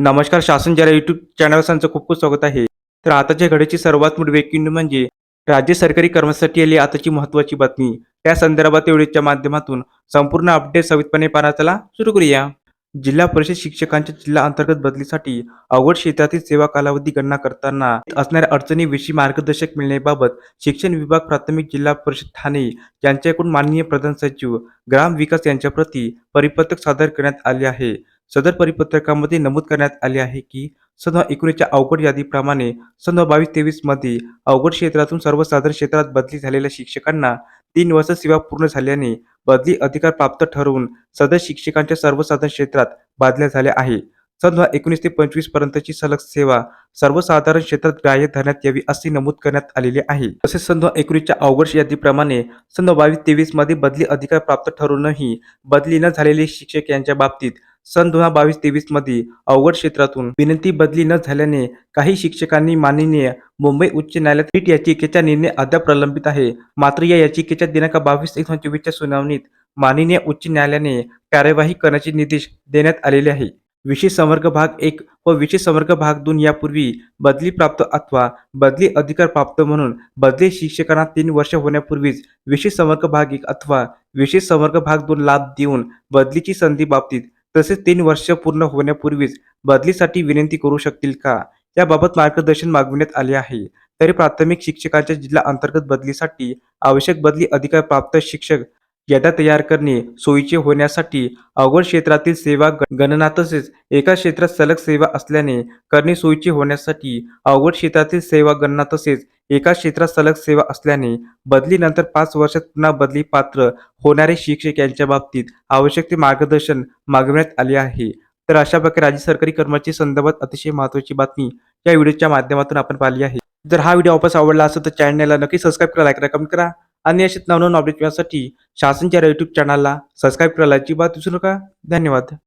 नमस्कार शासन जरा युट्यूब चॅनल त्यांचं खूप खूप स्वागत आहे. तर आताच्या घडीची सर्वात मोठी ब्रेकिंग म्हणजे राज्य सरकारी कर्मचाऱ्यांसाठी आली आताची महत्त्वाची बातमी. त्या संदर्भात एवढीच्या माध्यमातून संपूर्ण अपडेट सवितपणे पाहण्याला सुरू करूया. जिल्हा परिषद शिक्षकांच्या जिल्हा अंतर्गत बदलीसाठी अवघड क्षेत्रातील सेवा कालावधी गणना करताना असणाऱ्या अडचणीविषयी मार्गदर्शक मिळण्याबाबत शिक्षण विभाग प्राथमिक जिल्हा परिषद ठाणे यांच्याकडून माननीय प्रधान सचिव ग्राम विकास यांच्याप्रती परिपत्रक सादर करण्यात आले आहे. सदर परिपत्रकामध्ये नमूद करण्यात आले आहे की सन एकोणीसच्या अवघड यादीप्रमाणे सन बावीस तेवीसमध्ये अवघड क्षेत्रातून सर्वसाधारण क्षेत्रात बदली झालेल्या शिक्षकांना तीन वर्ष सेवा पूर्ण झाल्याने बदली अधिकार प्राप्त ठरवून सदर शिक्षकांच्या सर्वसाधारण क्षेत्रात बदल्या झाल्या आहे. सन एकोणीस ते पंचवीस पर्यंतची सलग सेवा सर्वसाधारण क्षेत्रात ग्राह्य धरण्यात यावी असे नमूद करण्यात आलेले आहे. तसेच सन एकोणीसच्या अवघड यादीप्रमाणे सन बावीस तेवीसमध्ये बदली अधिकार प्राप्त ठरूनही बदली न झालेले शिक्षक यांच्या बाबतीत सन दोन हजार बावीस तेवीसमध्ये अवघड क्षेत्रातून विनंती बदली न झाल्याने काही शिक्षकांनी माननीय मुंबई उच्च न्यायालयात पीठ याचिकेचा निर्णय अद्याप प्रलंबित आहे. मात्र या याचिकेच्या दिनांक बावीस एक चोवीसच्या सुनावणीत माननीय उच्च न्यायालयाने कार्यवाही करण्याचे निर्देश देण्यात आलेले आहे. विशेष संवर्ग भाग एक व विशेष संवर्ग भाग दोन यापूर्वी बदली प्राप्त अथवा बदली अधिकार प्राप्त म्हणून बदली शिक्षकांना तीन वर्ष होण्यापूर्वीच विशेष संवर्ग भाग एक अथवा विशेष संवर्ग भाग दोन लाभ देऊन बदलीची संधी बाबतीत तसेच तीन वर्ष पूर्ण होण्यापूर्वीच बदलीसाठी विनंती करू शकतील का? याबाबत मार्गदर्शन मागविण्यात आले आहे. तरी प्राथमिक शिक्षकांच्या जिल्हा अंतर्गत बदलीसाठी आवश्यक बदली अधिकार प्राप्त शिक्षक याद्या तयार करणे सोयीचे होण्यासाठी अवघड क्षेत्रातील सेवा ग- गणना तसेच एका क्षेत्रात सलग सेवा असल्याने करणे सोयीचे होण्यासाठी अवघड क्षेत्रातील सेवा गणना तसेच एका क्षेत्रात सलग सेवा असल्याने बदलीनंतर पाच वर्षात पुन्हा बदली पात्र होणारे शिक्षक यांच्या बाबतीत आवश्यक ते मार्गदर्शन मागविण्यात आले आहे. तर अशा प्रकारे राज्य सरकारी कर्मचारी संदर्भात अतिशय महत्त्वाची बातमी या व्हिडिओच्या माध्यमातून आपण पाहिली आहे. जर हा व्हिडिओ वापस आवडला असेल तर चॅनलला नक्की सबस्क्राईब करा लाईक करा कमेंट करा आणि अशीच नवनवीन अपडेट मिळण्यासाठी शासनच्या युट्यूब चॅनलला सबस्क्राईब करायला अजिबात विसरू नका. धन्यवाद.